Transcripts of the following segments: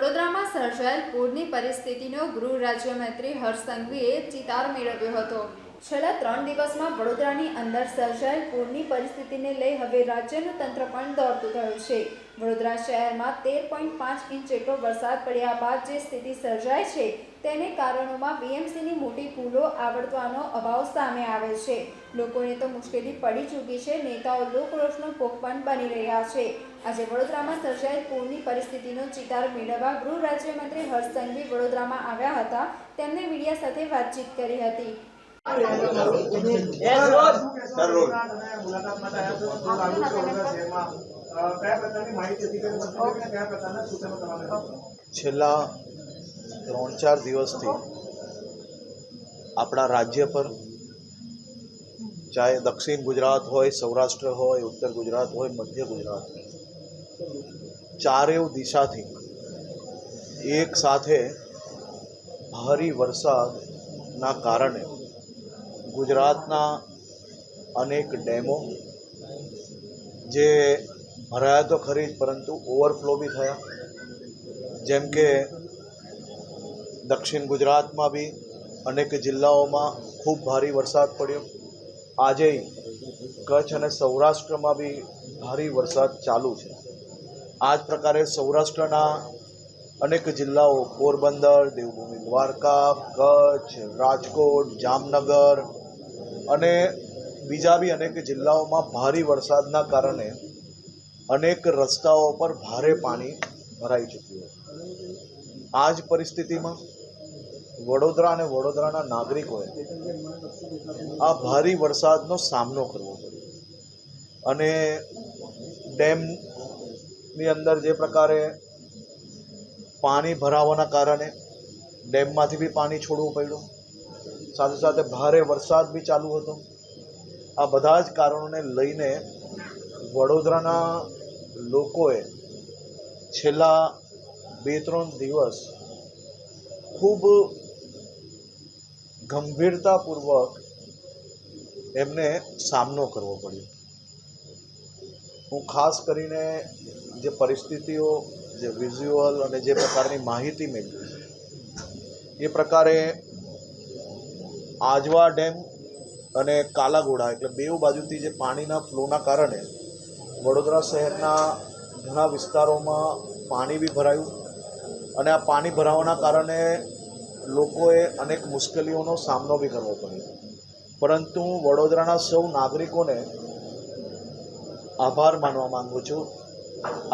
વડોદરામાં સર્જાયેલ પૂરની પરિસ્થિતિનો ગૃહ રાજ્યમંત્રી હર્ષ સંઘવીએ ચિતાર મેળવ્યો હતો. છેલ્લા ત્રણ દિવસમાં વડોદરાની અંદર સર્જાયેલ પૂરની પરિસ્થિતિને લઈ હવે રાજ્યનું તંત્ર પણ દોડતું થયું છે. વડોદરા શહેરમાં તેર પોઈન્ટ પાંચ ઇંચ જેટલો વરસાદ પડ્યા બાદ જે સ્થિતિ સર્જાય છે, તેને કારણોમાં બીએમસીની મોટી ભૂલો આવડતવાનો અભાવ સામે આવે છે. લોકોને તો મુશ્કેલી પડી ચૂકી છે, નેતાઓ લોકરોષનો ભોગ પણ બની રહ્યા છે. આજે વડોદરામાં સર્જાયેલ પૂરની પરિસ્થિતિનો ચિતાર મેળવવા ગૃહ રાજ્યમંત્રી હર્ષ સંઘવી વડોદરામાં આવ્યા હતા. તેમણે મીડિયા સાથે વાતચીત કરી હતી. સર રોડ મુલાકાત માટે આવ્યા છો શું લાગ્યું છે વડોદરા શહેરમાં અ, કયા પ્રકારની માહિતી અધિકારી પાસે મેળવી અને કયા પ્રકારના સૂચનો તમારે છેલ્લા ત્રણ ચાર દિવસથી આપણા રાજ્ય પર ચાહે દક્ષિણ ગુજરાત હોય સૌરાષ્ટ્ર હોય ઉત્તર ગુજરાત હોય મધ્ય ગુજરાત હોય ચારેય દિશાથી એક સાથે ભારે વરસાદના કારણે ગુજરાતના અનેક ડેમો જે ભરાયા તો ખરી જ, પરંતુ ઓવરફ્લો બી થયા. જેમ કે દક્ષિણ ગુજરાતમાં બી અનેક જિલ્લાઓમાં ખૂબ ભારે વરસાદ પડ્યો. આજે કચ્છ અને સૌરાષ્ટ્રમાં બી ભારે વરસાદ ચાલુ છે. આ જ પ્રકારે સૌરાષ્ટ્રના અનેક જિલ્લાઓ, પોરબંદર, દેવભૂમિ દ્વારકા, કચ્છ, રાજકોટ, જામનગર અને બીજા બી અનેક જિલ્લાઓમાં ભારે વરસાદના કારણે અનેક રસ્તાઓ પર ભારે પાણી ભરાઈ ચૂક્યું આ જ પરિસ્થિતિમાં વડોદરા અને વડોદરાના નાગરિકોએ આ ભારે વરસાદનો સામનો કરવો પડ્યો. અને ડેમની અંદર જે પ્રકારે પાણી ભરાવાના કારણે ડેમમાંથી બી પાણી છોડવું પડ્યું. સાથે સાથે ભારે વરસાદ બી ચાલુ હતો. આ બધા જ કારણોને લઈને વડોદરાના લોકોએ છેલ્લા બે ત્રણ દિવસ ખૂબ ગંભીરતાપૂર્વક એમને સામનો કરવો પડ્યો. હું ખાસ કરીને જે પરિસ્થિતિઓ, જે વિઝ્યુઅલ અને જે પ્રકારની માહિતી મેળવી, એ પ્રકારે આજવા ડેમ અને કાલાઘોડા, એટલે બેઉ બાજુથી જે પાણીના ફ્લોના કારણે વડોદરા શહેરના ઘણા વિસ્તારોમાં પાણી બી ભરાયું અને આ પાણી ભરાવાના કારણે લોકોએ અનેક મુશ્કેલીઓનો સામનો બી કરવો પડ્યો. પરંતુ વડોદરાના સૌ નાગરિકોને આભાર માનવા માગું છું.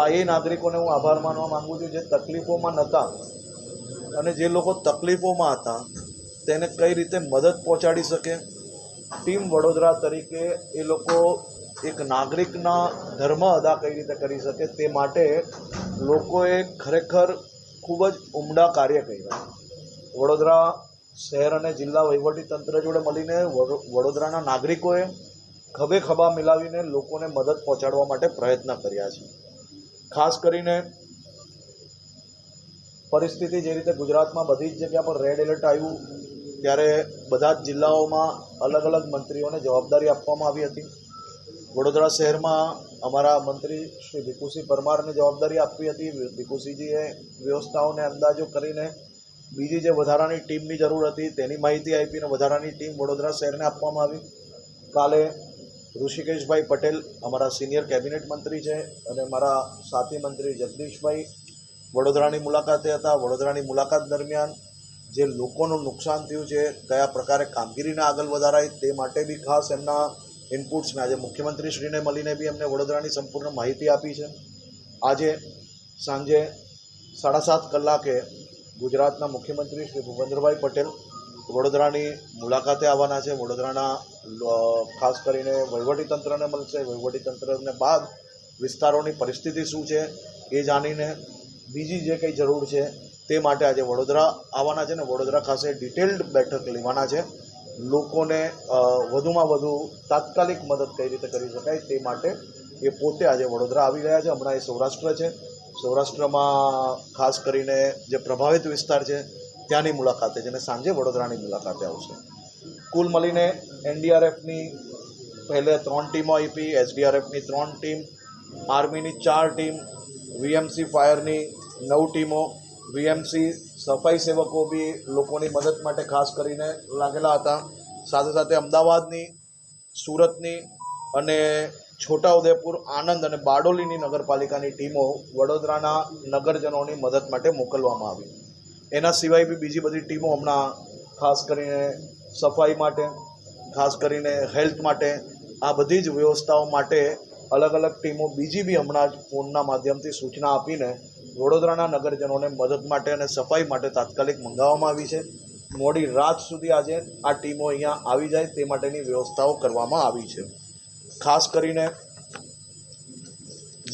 આ એ નાગરિકોને હું આભાર માનવા માગું છું જે તકલીફોમાં નહોતા અને જે લોકો તકલીફોમાં હતા તેને કઈ રીતે મદદ પહોંચાડી શકે? ટીમ વડોદરા તરીકે એ લોકો એક નાગરિકના ધર્મ અદા કઈ રીતે કરી શકે તે માટે લોકોએ ખરેખર ખૂબ જ ઉમદા કાર્ય કર્યા. વડોદરા શહેર અને જિલ્લા વહીવટી તંત્ર જોડે મળીને વડો- વડોદરાના નાગરિકોએ ખભે ખભા મિલાવીને લોકોને મદદ પહોંચાડવા માટે પ્રયત્ન કર્યા છે. ખાસ કરીને પરિસ્થિતિ જે રીતે ગુજરાતમાં બધી જ જગ્યા પર રેડ એલર્ટ આવ્યું ત્યારે બધા જ જિલ્લાઓમાં અલગ અલગ મંત્રીઓને જવાબદારી આપવામાં આવી હતી. વડોદરા શહેરમાં અમારા મંત્રી શ્રી ભીખુસિંહ પરમારને જવાબદારી આપવી હતી. ભીખુસિંહજીએ વ્યવસ્થાઓને અંદાજો કરીને બીજી જે વધારાની ટીમની જરૂર હતી તેની માહિતી આપીને વધારાની ટીમ વડોદરા શહેરને આપવામાં આવી. કાલે ઋષિકેશભાઈ પટેલ અમારા સિનિયર કેબિનેટ મંત્રી છે અને મારા સાથી મંત્રી જગદીશભાઈ વડોદરાની મુલાકાતે હતા. વડોદરાની મુલાકાત દરમિયાન જે લોકોનું નુકસાન થયું છે, કયા પ્રકારે કામગીરીને આગળ વધારાય, તે માટે બી ખાસ એમના ઇનપુટ્સને આજે મુખ્યમંત્રીશ્રીને મળીને બી એમને વડોદરાની સંપૂર્ણ માહિતી આપી છે. આજે સાંજે સાડા સાત કલાકે ગુજરાતના મુખ્યમંત્રી શ્રી ભૂપેન્દ્રભાઈ પટેલ વડોદરાની મુલાકાતે આવવાના છે. વડોદરાના ખાસ કરીને વહીવટીતંત્રને મળશે. વહીવટીતંત્રને બાદ વિસ્તારોની પરિસ્થિતિ શું છે એ જાણીને બીજી જે કંઈ જરૂર છે તે માટે આજે વડોદરા આવવાના છે ને વડોદરા ખાસે ડિટેલ્ડ બેઠક લેવાના છે. લોકોને વધુમાં વધુ તાત્કાલિક મદદ કઈ રીતે કરી શકાય તે માટે એ પોતે આજે વડોદરા આવી રહ્યા છે. હમણાં એ સૌરાષ્ટ્ર છે. સૌરાષ્ટ્રમાં ખાસ કરીને જે પ્રભાવિત વિસ્તાર છે, ત્યાંની મુલાકાતે છે અને સાંજે વડોદરાની મુલાકાતે આવશે. કુલ મળીને એનડીઆરએફની પહેલે ત્રણ ટીમો આપી, એસડીઆરએફની ત્રણ ટીમ, આર્મીની ચાર ટીમ, વીએમસી ફાયરની નવ ટીમો વીએમસી સફાઈ સેવકો બી લોકોની મદદ માટે ખાસ કરીને લાગેલા હતા. સાથે સાથે અમદાવાદની, સુરતની અને છોટાઉદેપુર, આણંદ અને બારડોલીની નગરપાલિકાની ટીમો વડોદરાના નગરજનોની મદદ માટે મોકલવામાં આવી. એના સિવાય બી બીજી બધી ટીમો હમણાં ખાસ કરીને સફાઈ માટે, ખાસ કરીને હેલ્થ માટે, આ બધી જ વ્યવસ્થાઓ માટે અલગ અલગ ટીમો બીજી બી હમણાં જ ફોનના માધ્યમથી સૂચના આપીને વડોદરાના નગરજનોને મદદ માટે અને સફાઈ માટે તાત્કાલિક મંગાવવામાં આવી છે. મોડી રાત સુધી આજે આ ટીમો અહીંયા આવી જાય તે માટેની વ્યવસ્થાઓ કરવામાં આવી છે. ખાસ કરીને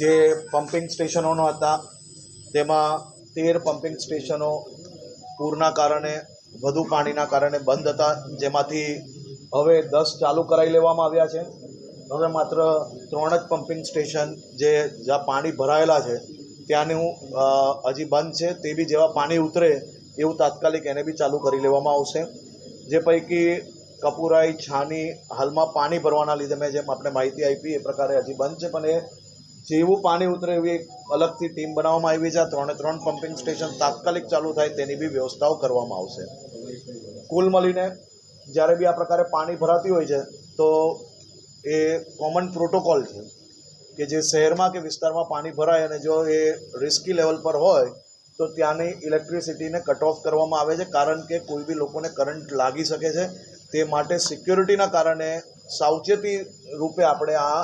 જે પમ્પિંગ સ્ટેશનોનો હતા, તેમાં તેર પમ્પિંગ સ્ટેશનો પૂરના કારણે, વધુ પાણીના કારણે બંધ હતા, જેમાંથી હવે દસ ચાલુ કરાવી લેવામાં આવ્યા છે. હવે માત્ર ત્રણ જ પમ્પિંગ સ્ટેશન જે જ્યાં પાણી ભરાયેલા છે ત્યાંનું હજી બંધ છે, તે બી જેવા પાણી ઉતરે એવું તાત્કાલિક એને બી ચાલુ કરી લેવામાં આવશે. જે પૈકી કપુરાઈ, છાની હાલમાં પાણી ભરવાના લીધે મેં જેમ આપણે માહિતી આપી, એ પ્રકારે હજી બંધ છે, પણ એ જેવું પાણી ઉતરે એવી એક અલગથી ટીમ બનાવવામાં આવી છે ત્રણે ત્રણ પમ્પિંગ સ્ટેશન તાત્કાલિક ચાલુ થાય તેની બી વ્યવસ્થાઓ કરવામાં આવશે. કુલ મળીને જ્યારે બી આ પ્રકારે પાણી ભરાતી હોય છે, તો એ કોમન પ્રોટોકોલ છે. કે જે શહેરમાં કે વિસ્તારમાં પાણી ભરાય અને જો એ રિસ્કી લેવલ પર હોય, તો ત્યાંની ઇલેક્ટ્રિસિટીને કટ ઓફ કરવામાં આવે છે. કારણ કે કોઈ બી લોકોને કરંટ લાગી શકે છે. તે માટે સિક્યોરિટીના કારણે સાવચેતી રૂપે આપણે આ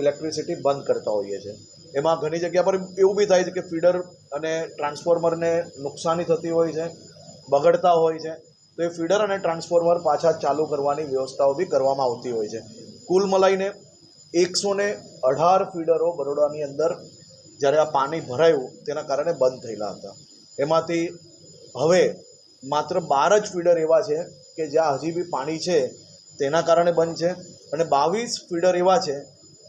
ઇલેક્ટ્રિસિટી બંધ કરતા હોઈએ છીએ. એમાં ઘણી જગ્યા પર એવું બી થાય છે કે ફીડર અને ટ્રાન્સફોર્મરને નુકસાની થતી હોય છે, બગડતા હોય છે. તો એ ફીડર અને ટ્રાન્સફોર્મર પાછા ચાલુ કરવાની વ્યવસ્થાઓ બી કરવામાં આવતી હોય છે. કુલ મળીને એકસો ને અઢાર ફીડરો બરોડાની અંદર જ્યારે આ પાણી ભરાયું, તેના કારણે બંધ થયેલા હતા. એમાંથી હવે માત્ર બાર જ ફીડર એવા છે કે જ્યાં હજી બી પાણી છે, તેના કારણે બંધ છે અને બાવીસ ફીડર એવા છે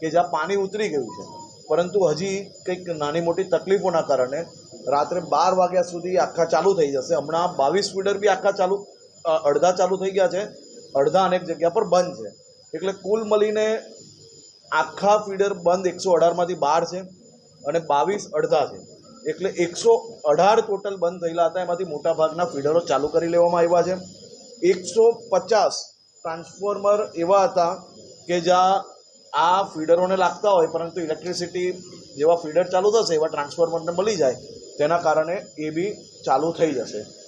કે જ્યાં પાણી ઉતરી ગયું છે. પરંતુ હજી કંઈક નાની મોટી તકલીફોના કારણે રાત્રે બાર વાગ્યા સુધી આખા ચાલુ થઈ જશે. હમણાં બાવીસ ફીડર બી આખા ચાલુ અડધા ચાલુ થઈ ગયા છે. અડધા અનેક જગ્યા પર બંધ છે. એટલે કુલ મળીને આખા ફીડર બંધ એકસો અઢારમાંથી બાર છે અને બાવીસ અડધા છે. એટલે એકસો અઢાર ટોટલ બંધ થયેલા હતા. એમાંથી મોટાભાગના ફીડરો ચાલુ કરી લેવામાં આવ્યા છે. એકસો પચાસ ટ્રાન્સફોર્મર એવા હતા કે જ્યાં આ ફીડરોને લાગતા હોય, પરંતુ ઇલેક્ટ્રિસિટી જેવા ફીડર ચાલુ થશે, એવા ટ્રાન્સફોર્મરને મળી જાય, તેના કારણે એ બી ચાલુ થઈ જશે.